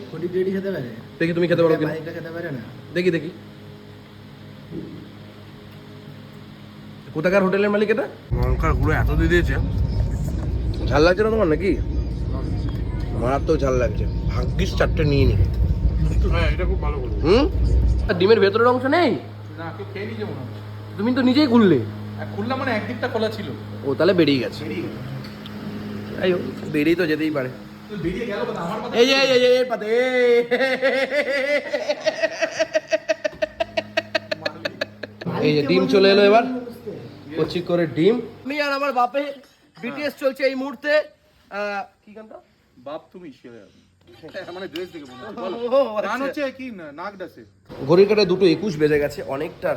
খেতে পারে? দেখি তুমি খেতে পারো কিনা। খেতে পারে না? দেখি দেখি। কোথাকার হোটেলের মালিক এটা? লঙ্কার গুঁড়ো এত দিয়ে দিয়েছে। ঝাল লাগছে না তোমার নাকি? মারাত্মক ঝাল লাগছে। ভাগ্যিস চারটে নিয়ে নি। হ্যাঁ এটা খুব ভালো বলব হুম? আর ডিমের ভেতরের অংশ নেই? না কেউ খেয়ে নিয়ে তুমি তো নিজেই খুললে। খুললাম মানে একদিকটা খোলা ছিল। ও তাহলে বেরিয়ে গেছে। যাই হোক বেরিয়ে তো যেতেই পারে। বেরিয়ে গেল আমার এই এই এই এই পাতে। এই যে ডিম চলে এলো এবার। কচি করে ডিম। আমি আর আমার বাপে বিটিএস চলছে এই মুহূর্তে। কি গানটা? বাপ তুমি শিওর মানে ড্রেস দেখে মনে গান আচ্ছা। হচ্ছে কি নাক ডাসে? ঘড়ির কাটায় দুটো একুশ বেজে গেছে অনেকটা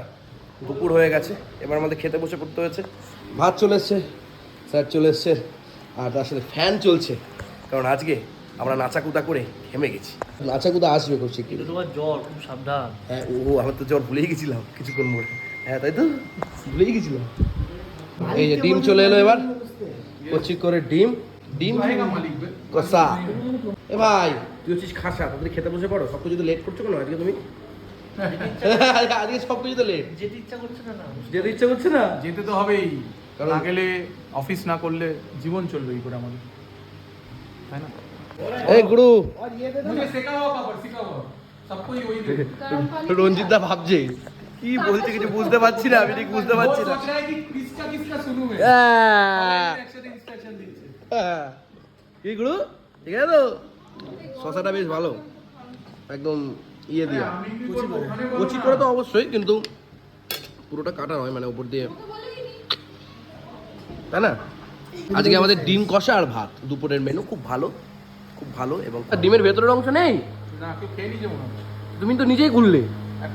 দুপুর হয়ে গেছে। এবার আমাদের খেতে বসে পড়তে হয়েছে। ভাত চলে এসছে স্যার চলে এসছে আর তার সাথে ফ্যান চলছে। কারণ আজকে আমরা নাচাকুতা করে ঘেমে গেছি। নাচাকুতা আসবে খুব শিগগিরই। তোমার জ্বর খুব সাবধান। হ্যাঁ ও আমার তো জ্বর ভুলেই গেছিলাম কিছুক্ষণ পরে হ্যাঁ তাই তো? ভুলেই গেছিলাম। এই যে ডিম চলে এলো এবার। কচি করে ডিম। ডিম কষা। এ ভাই। তুই হচ্ছিস খাসা তাদের খেতে বসে পড়ো। সব কিছু তো লেট করছ কেন আজকে তুমি? আজকে সব কিছু তো লেট যেতে ইচ্ছা করছে না না। যেতে ইচ্ছা করছে না? যেতে তো হবেই। কারণ- না গেলে অফিস না করলে জীবন চলবে এই করে আমাদের। তাই না এই গুরু মুঝে শেখা হওয়া পাপড় শেখা হওয়া সবকো ही वही दे রঞ্জিত দা ভাবছে কি বলছে কিছু বুঝতে পারছি না আমি ঠিক বুঝতে পারছি না वो सोच रहा है कि किसका किसका सुनूं मैं আহ, একসাথে ইনস্ট্রাকশন দিচ্ছে আহ। কি গুরু ঠিক আছে তো শশাটা বেশ ভালো একদম ইয়ে দিয়া আমি কি করবো ওখানে বলো কচি না। করে তো অবশ্যই কিন্তু পুরোটা কাটা নয় মানে উপর দিয়ে তাই না আজকে আমাদের ডিম কষা আর ভাত দুপুরের মেনু খুব ভালো খুব ভালো এবং ডিমের ভেতরের অংশ নেই? না কেউ খেয়ে নিয়ে মনে তুমি তো নিজেই খুললে।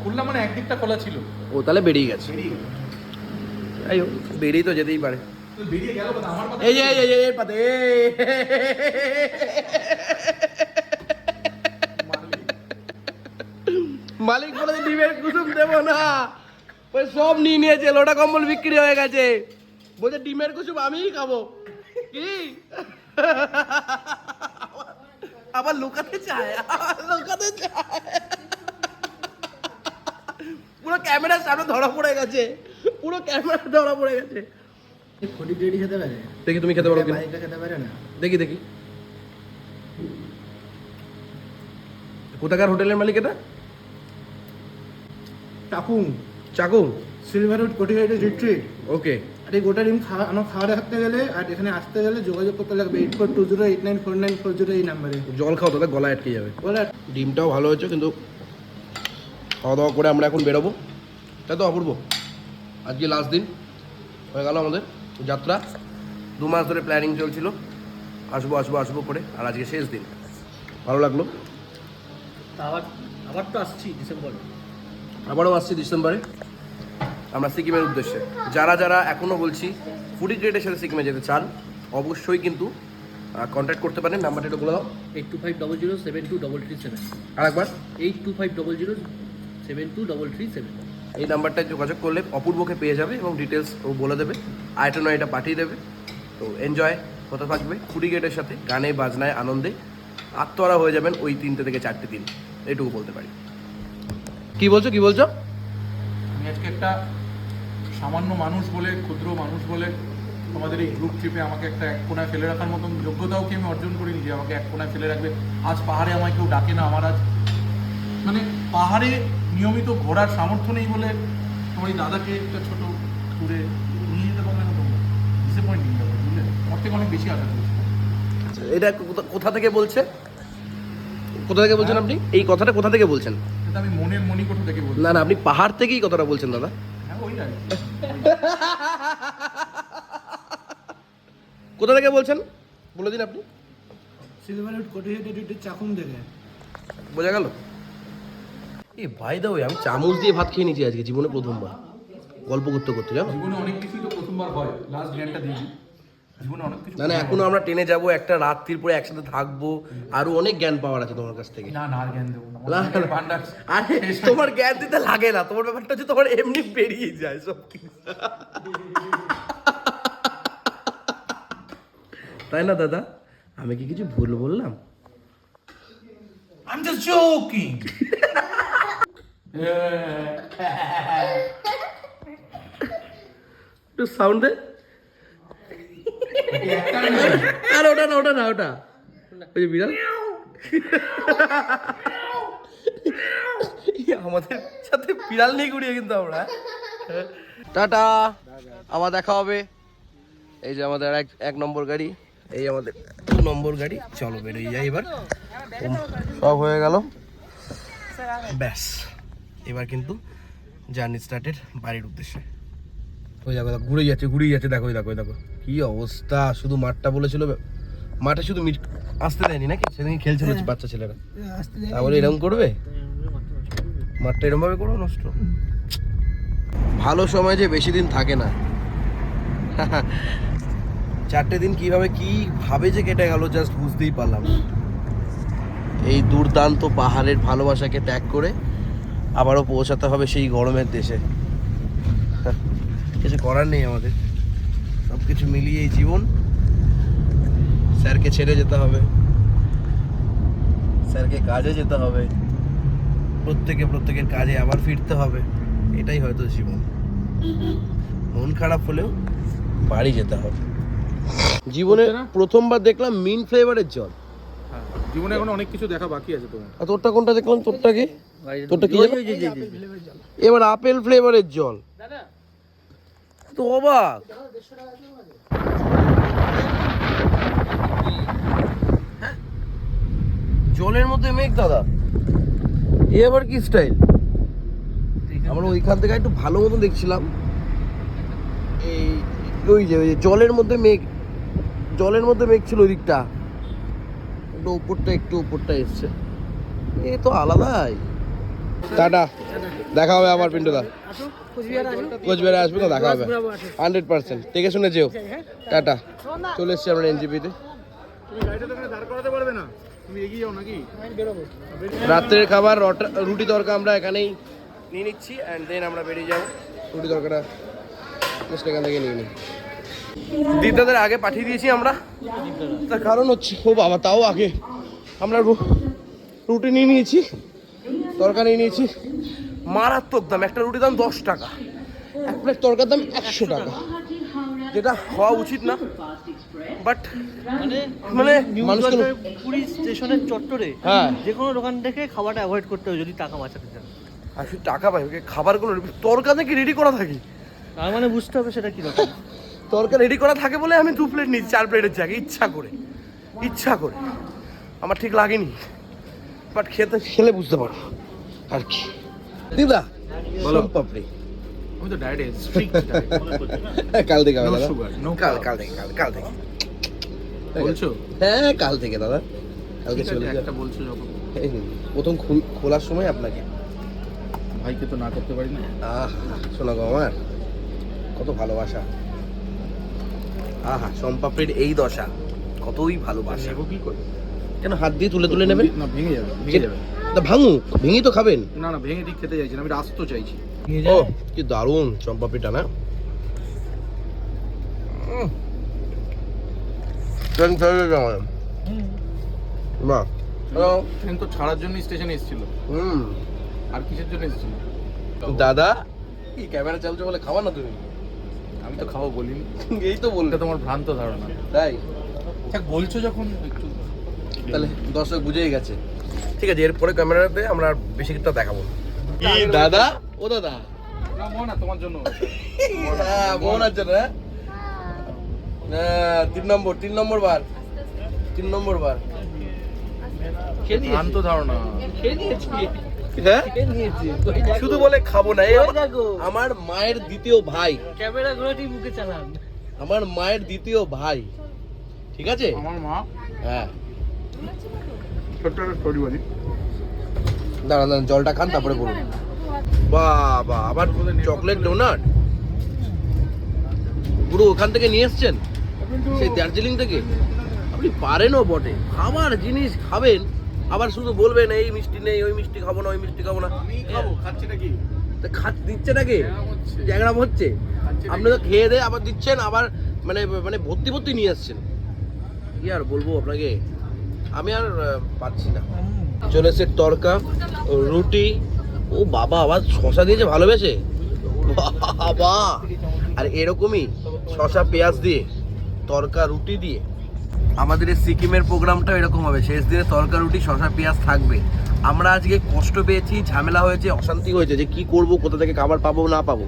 খুললাম মানে একদিকটা খোলা ছিল। ও তাহলে বেরিয়ে গেছে। যাই হোক বেরিয়ে তো যেতেই পারে। তুই বেরিয়ে গেল কথা আমার কথা এই এই এই এই পাতে। মালিক বলে ডিমের কুসুম দেবো না। ওই সব নিয়ে নিয়েছে লোটা কম্বল বিক্রি হয়ে গেছে। বলছে ডিমের কুসুম আমিই খাব। কি? আবার লুকাতে চায় আবার লুকাতে চায়। পুরো ক্যামেরার সামনে ধরা পড়ে গেছে। পুরো ক্যামেরা ধরা পড়ে গেছে। রেডি খেতে পারে? দেখি তুমি খেতে পারো কিনা। খেতে পারে না? দেখি দেখি। কোথাকার হোটেলের মালিক এটা? টাকুং চাকু। সিলভার উড কোটি হেডে রিট্রিট ওকে। আর এই গোটা ডিম খাওয়া আমার খাওয়া রাখতে গেলে আর এখানে আসতে গেলে যোগাযোগ করতে লাগবে eight four two zero eight nine four nine four zero এই নাম্বারে। জল খাও তাহলে গলা আটকে যাবে। বলে ডিমটাও ভালো হয়েছে কিন্তু খাওয়া দাওয়া করে আমরা এখন বেরোবো। তাই তো অপূর্ব। আজকে লাস্ট দিন হয়ে গেল আমাদের যাত্রা। দু মাস ধরে প্ল্যানিং চলছিল। আসব আসব আসব করে। আর আজকে শেষ দিন। ভালো লাগল। আবার আবার তো আসছি ডিসেম্বরে। আবারও আসছি ডিসেম্বরে। আমরা সিকিমের উদ্দেশ্যে। যারা যারা এখনও বলছি ফুডি গ্রেডের সাথে সিকিমে যেতে চান অবশ্যই কিন্তু কন্ট্যাক্ট করতে পারেন। নাম্বারটা একটু বলে দাও। Eight two five double zero seven two double three seven আর একবার। Eight two five double zero seven two double three seven এই নাম্বারটায় যোগাযোগ করলে অপূর্বকে পেয়ে যাবে এবং ডিটেলস ও বলে দেবে। আইটা নয় এটা পাঠিয়ে দেবে। তো এনজয় হতে থাকবে। ফুডি গেটের সাথে গানে বাজনায় আনন্দে আত্মহারা হয়ে যাবেন ওই তিনটে থেকে চারটে দিন। এইটুকু বলতে পারি। কি বলছো? কি বলছো? আমি আজকে একটা সামান্য মানুষ বলে ক্ষুদ্র মানুষ বলে তোমাদের এই গ্রুপ ট্রিপে আমাকে একটা এক কোনায় ফেলে রাখার মতন যোগ্যতাও কি আমি অর্জন করিনি যে আমাকে এক কোনায় ফেলে রাখবে? আজ পাহাড়ে আমায় কেউ ডাকে না আমার আজ। মানে পাহাড়ে নিয়মিত ঘোরার সামর্থ্য নেই বলে তোমার এই দাদাকে একটা ছোটো ট্যুরে নিয়ে যেতে পারলে না তোমরা ডিসঅ্যাপয়েন্টিং ব্যাপার বুঝলে? আমার থেকে অনেক বেশি আশা করেছি এটা কোথা- কোথা থেকে বলছে? কোথা থেকে বলছেন আপনি? এই কথাটা কোথা থেকে বলছেন? এটা আমি মনের মণিকোঠা থেকে বলছি। না না আপনি পাহাড় থেকেই কথাটা বলছেন দাদা। হ্যাঁ। কোথা থেকে বলছেন? বলে দিন আপনি। সিলভার উড কোটি চাকুন থেকে। বোঝা গেল? এই ভাই দা ওই আমি চামচ দিয়ে ভাত খেয়ে নিয়েছি আজকে জীবনে প্রথমবার। গল্প করতে করতে জানো? জীবনে অনেক কিছুই তো প্রথমবার হয়। লাস্ট জ্ঞানটা দিয়েছি। জীবনে অনেক কিছু না না এখনও আমরা ট্রেনে যাব একটা রাত্রির পরে একসাথে থাকব। আরও অনেক জ্ঞান পাওয়ার আছে তোমার কাছ থেকে। না না আর জ্ঞান দেবো না। আরে তোমার জ্ঞান দিতে লাগে না। তোমার ব্যাপারটা হচ্ছে তোমার এমনি বেরিয়ে যায় সব কিছু। তাই না দাদা? আমি কি কিছু ভুল বললাম? I'm just joking. একটু সাউন্ড দে। আর ওটা না ওটা না ওটা। ওই যে বিড়াল। আমাদের সাথে বিড়াল নিয়ে ঘুরিয়ে কিন্তু আমরা। টাটা। আবার দেখা হবে। এই যে আমাদের এক এক নম্বর গাড়ি। এই আমাদের দু নম্বর গাড়ি। চলো বেরোই যাই এবার। সব হয়ে গেল। ব্যাস। এবার কিন্তু জার্নি স্টার্টের বাড়ির উদ্দেশ্যে। ওই দেখো ঘুরে যাচ্ছে ঘুরে যাচ্ছে। দেখো দেখো দেখো। কি অবস্থা? শুধু মাঠটা বলেছিল মাঠে শুধু মিট আসতে দেয়নি নাকি? সেদিন খেলছিল বাচ্চা ছেলেরা। তাহলে এরকম করবে? মাঠটা এরকম ভাবে করব নষ্ট ভালো সময় যে বেশি দিন থাকে না। চারটে দিন কীভাবে কি ভাবে যে কেটে গেল জাস্ট বুঝতেই পারলাম এই দুর্দান্ত পাহাড়ের ভালোবাসাকে ত্যাগ করে আবারও পৌঁছাতে হবে সেই গরমের দেশে। কিছু করার নেই আমাদের। কিছু মিলিয়ে এই জীবন। স্যারকে ছেড়ে যেতে হবে। স্যারকে কাজে যেতে হবে। প্রত্যেকে প্রত্যেকের কাজে আবার ফিরতে হবে। এটাই হয়তো জীবন। মন খারাপ হলেও বাড়ি যেতে হবে। জীবনে প্রথমবার দেখলাম মিন ফ্লেভারের জল। হ্যাঁ, জীবনে এখন অনেক কিছু দেখা বাকি আছে তোমার। আর তোরটা কোনটা দেখলাম? তোরটা কি? তোরটা কি এবার আপেল ফ্লেভারের জল। তো অবাক। হ্যাঁ? জলের মধ্যে মেঘ, দাদা। এ আবার কি স্টাইল আমরা ওইখান থেকে একটু ভালো মতো দেখছিলাম। এই, ওই যে ওই যে জলের মধ্যে মেঘ। জলের মধ্যে মেঘ ছিল ওই দিকটা উপরটা, একটু উপরটা এসছে। এ তো আলাদাই। টাটা। দেখা হবে আবার পিন্টুদা। কোচবিহারে আসবে তো দেখা হবে। Hundred percent. দেখে শুনে যেও। টাটা। চলে এসছি আমরা এনজিপিতে। তুমি গাড়িটা তো এখানে দাঁড় করাতে পারবে না। তুমি এগিয়ে যাও নাকি রাত্রের খাবার রটা- রুটি তরকা আমরা এখানেই নিয়ে নিচ্ছি অ্যান্ড দেন আমরা বেরিয়ে যাব। রুটি তরকাটা জাস্ট এখান থেকে নিয়ে নিই দিদাদের আগে পাঠিয়ে দিয়েছি আমরা। তার কারণ হচ্ছে ও বাবা তাও আগে। আমরা রু- রুটি নিয়ে নিয়েছি। তরকা নিয়ে নিয়েছি। মারাত্মক দাম একটা রুটির দাম দশ টাকা। এক প্লেট তরকার দাম একশো টাকা। যেটা হওয়া উচিত না। বাট মানে মানে নিউ মানুষ তো- জলপাইগুড়ি স্টেশনের চত্বরে হ্যাঁ। যে কোনো দোকান থেকে খাবারটা অ্যাভয়েড করতে হবে যদি টাকা বাঁচাতে চান। আর শুধু টাকা পাই ওকে খাবারগুলো তরকা থেকে রেডি করা থাকি। তার মানে বুঝতে হবে সেটা কি রকম তরকা রেডি করা থাকে বলে আমি দু প্লেট নিচ্ছি চার প্লেটের জায়গায় ইচ্ছা করে। ইচ্ছা করে। আমার ঠিক লাগেনি। বাট খেতে খেলে বুঝতে পারো। আর কি? দিদা বলো। পাপড়ি। আমি তো ডায়েটে স্ট্রিক্ট কাল থেকে দাদা। নো কাল কাল থেকে কাল কাল থেকে। বলছো? হ্যাঁ কাল থেকে দাদা। কালকে চলে একটা বলছো যখন। এই প্রথম খুল- খোলার সময় আপনাকে। ভাইকে তো না করতে পারি না। আহ শোনা গো আমার। কত ভালোবাসা। আহা সম্পাপড়ির এই দশা। কতই ভালোবাসা। কি করে? কেন হাত দিয়ে তুলে তুলে নেবেন? না ভেঙে যাবে ভেঙে যাবে। তা ভাঙুক ভেঙেই তো খাবেন। না না ভেঙে ঠিক খেতে চাইছি না আমি রাস্ত চাইছি। ও কি দারুণ চম্পাপিটা না? ট্রেন ছেড়ে গেছে আমার। বাহ ট্রেন তো ছাড়ার জন্য স্টেশনে এসেছিল। হুম। আর কিসের জন্য এসেছিল? দাদা? কি ক্যামেরা চালছো বলে খাওয়া না তুমি? আমি তো খাব বলিনি। এই তো বললে। তোমার ভ্রান্ত ধারণা। তাই? বলছো যখন একটু। তাহলে দর্শক বুঝেই গেছে। ঠিক আছে এরপরে ক্যামেরাতে আমরা বেশি কিছু দেখাবো না। দাদা? ও দাদা। না তোমার জন্য। হ্যাঁ বোন আছে না? হ্যাঁ তিন নম্বর তিন নম্বর বার। তিন নম্বর বার। নিয়েছি? ধারণা। হ্যাঁ? নিয়েছি? শুধু বলে খাব না আমার- মায়ের দ্বিতীয় ভাই। ক্যামেরা ঘোরাটি মুখে চালান। আমার মায়ের দ্বিতীয় ভাই। ঠিক আছে? আমার মা? হ্যাঁ। ছোট্ট একটা স্টোরি বলি। দাঁড়ান দাঁড়ান জলটা খান তারপরে বলুন। বাবা আবার চকলেট ডোনাট পুরো ওখান থেকে নিয়ে এসছেন? সেই দার্জিলিং থেকে? আপনি পারেনও বটে। খাবার জিনিস খাবেন আবার শুধু বলবেন এই মিষ্টি নেই ওই মিষ্টি খাব না ওই মিষ্টি খাব না। আমি খাব খাচ্ছি নাকি তা খাত দিচ্ছে নাকি। জ্যাংরাম হচ্ছে। আপনি তো খেয়ে দিয়ে আবার দিচ্ছেন আবার মানে মানে ভর্তি ভর্তি নিয়ে আসছেন। কি আর বলব আপনাকে? আমি আর পাচ্ছি না। চলে এসছে তরকা রুটি। ও বাবা আবার শশা দিয়েছে ভালোবেসে। বাবা। আর এরকমই শশা পেঁয়াজ দিয়ে তরকা রুটি দিয়ে। আমাদের এই সিকিমের প্রোগ্রামটা এরকম হবে। শেষ দিনে তরকা রুটি শশা পেঁয়াজ থাকবে। আমরা আজকে কষ্ট পেয়েছি ঝামেলা হয়েছে অশান্তি হয়েছে যে কি করব কোথা থেকে খাবার পাবো না পাবো।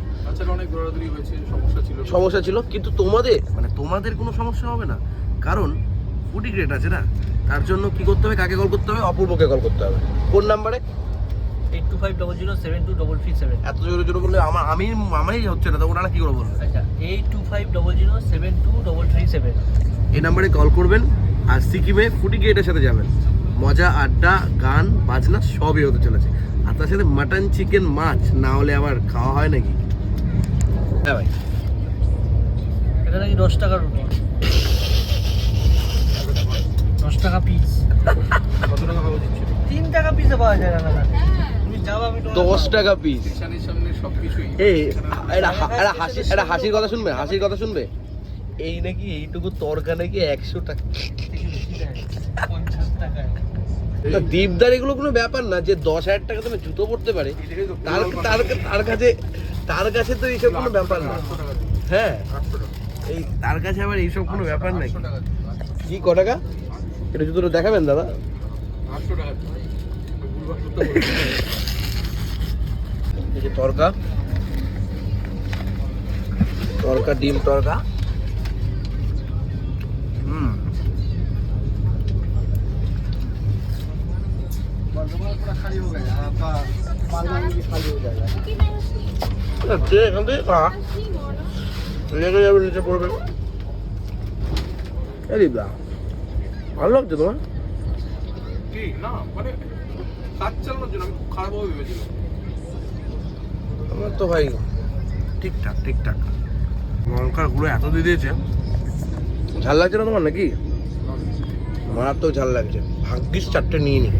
সমস্যা ছিল। সমস্যা ছিল কিন্তু তোমাদের মানে তোমাদের কোনো সমস্যা হবে না। কারণ ফুডি গ্রেড আছে না? তার জন্য কি করতে হবে কাকে কল করতে হবে অপূর্বকে কল করতে হবে। কোন নাম্বারে? Eight two five double zero seven two double three seven এত জোরে জোরে বললে আমার আমি আমারই হচ্ছে না তো ওনারা কি করে বলবে? আচ্ছা eight two five double zero seven two double three seven এই নাম্বারে কল করবেন আর সিকিমে ফুডি গ্রেডের সাথে যাবেন। মজা আড্ডা গান বাজনা সবই হতে চলেছে। আর তার সাথে মাটন চিকেন মাছ না হলে আবার খাওয়া হয় নাকি? হ্যাঁ ভাই। এটা নাকি দশ টাকা রুটি দশ টাকা পিস কত টাকা তিন টাকা পিসে পাওয়া যায় না দশ টাকা পিস সামনে এই হাসি হাসির কথা শুনবে? হাসির কথা শুনবে? এই নাকি এইটুকু তরকা নাকি একশো টাকা। দীপদার এগুলো কোনো ব্যাপার না যে দশ হাজার টাকা তুমি জুতো পড়তে পারে তার তার তার কাছে তার কাছে তো এইসব কোনো ব্যাপার না। হ্যাঁ। এই তার কাছে আবার এইসব কোনো ব্যাপার নাই কি ক টাকা? এটা জুতোটা দেখাবেন দাদা। তরকা। তরকা ডিম তরকা। হুম। এখান থেকে খা। লেগে যাবে নিচে পড়বে। ভালো লাগছে তোমার? কি? না মানে কাজ চালানোর জন্য আমি খুব খারাপভাবে ভেবেছিলাম। আমার তো ভাই ঠিকঠাক ঠিকঠাক লঙ্কার গুঁড়ো এত দিয়ে দিয়েছে। ঝাল লাগছে না তোমার নাকি? মারাত্মক ঝাল লাগছে। ভাগ্যিস চারটে নিয়ে নি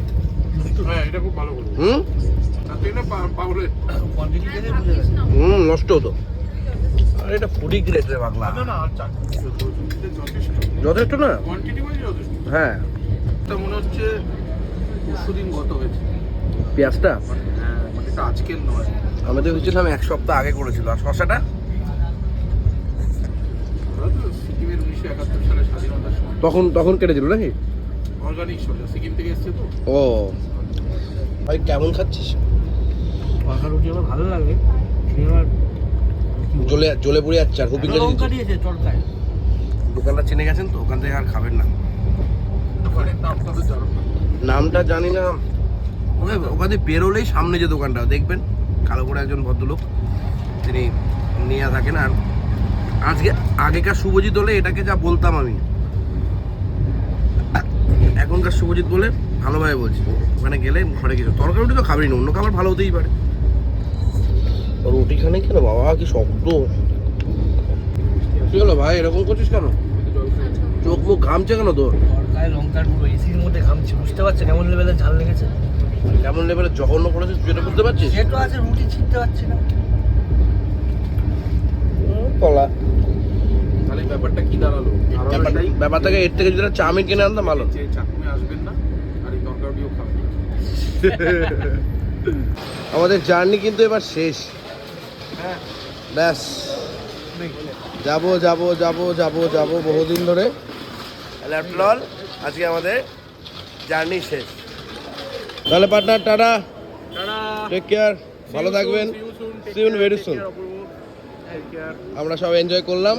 হ্যাঁ এটা খুব ভালো হুম? হুম নষ্ট হতো। আর এটা ফুডি গ্রেড রে বাংলা। না না আর যথেষ্ট। যথেষ্ট না? হ্যাঁ। এটা মনে হচ্ছে পরশু দিন গত হয়েছে। পেঁয়াজটা? মানে হ্যাঁ মানে এটা আজকের নয়। আমি তো ভেবেছিলাম এক সপ্তাহ আগে করেছিল। আর শশাটা তো সিকিমের উনিশশো একাত্তর সালে স্বাধীনতার সময়। তখন তখন কেটেছিল নাকি? অর্গানিক সিকিম থেকে এসছে তো। ও। ভাই কেমন খাচ্ছিস? রুটি আমার ভালো লাগে। জ্বলে জ্বলে পড়ে যাচ্ছে আর হুপিং দোকানটা চিনে গেছেন তো? ওখান থেকে আর খাবেন না। নামটা জানো না। ওখান বেরোলেই সামনে যে দোকানটা দেখবেন? কালো করে একজন ভদ্রলোক তিনি নিয়ে থাকেন। আর আজকে আগেকার শুভজিৎ হলে এটাকে যা বলতাম আমি। এখনকার শুভজিৎ বলে ভালোভাবে বলছি। ওখানে গেলে ঘরে কিছু তরকারি রুটি তো খাবেই না অন্য খাবার ভালো হতেই পারে। রুটি খানে কেন? বাবা কি শক্ত ভাই? এরকম করছিস কেন? চোখ মুখ ঘামছে কেন তোর? তরকায় লঙ্কার গুঁড়ো এসির মধ্যে ঘামছি বুঝতে পারছ? কেমন লেভেলের ঝাল লেগেছে? কেমন লেভেলে জঘন্য করেছিস তুই এটা বুঝতে পারছিস? সে তো আছে রুটি ছিনতে পারছি না। কলা। তাহলে ব্যাপারটা কি দাঁড়াল? ব্যাপারটাকে এর থেকে যদি চাউমিন কিনে আনতাম ভালো। চাকুমে আসবেন না আর এই তরকারিও খাবেন না। আমাদের জার্নি কিন্তু এবার শেষ। হ্যাঁ। ব্যাস। যাব যাব যাব যাব যাব বহুদিন ধরে। ল্যাপটল আজকে আমাদের জার্নি শেষ। তাহলে পার্টনার টাটা। টেক কেয়ার ভালো থাকবেন। very soon. আমরা সব এনজয় করলাম।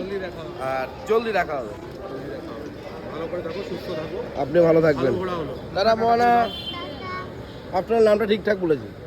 আর জলদি দেখা হবে। ভালো করে থাকো সুস্থ থাকো। আপনি ভালো থাকবেন। দাদা মহানা। আপনার নামটা ঠিকঠাক বলেছি।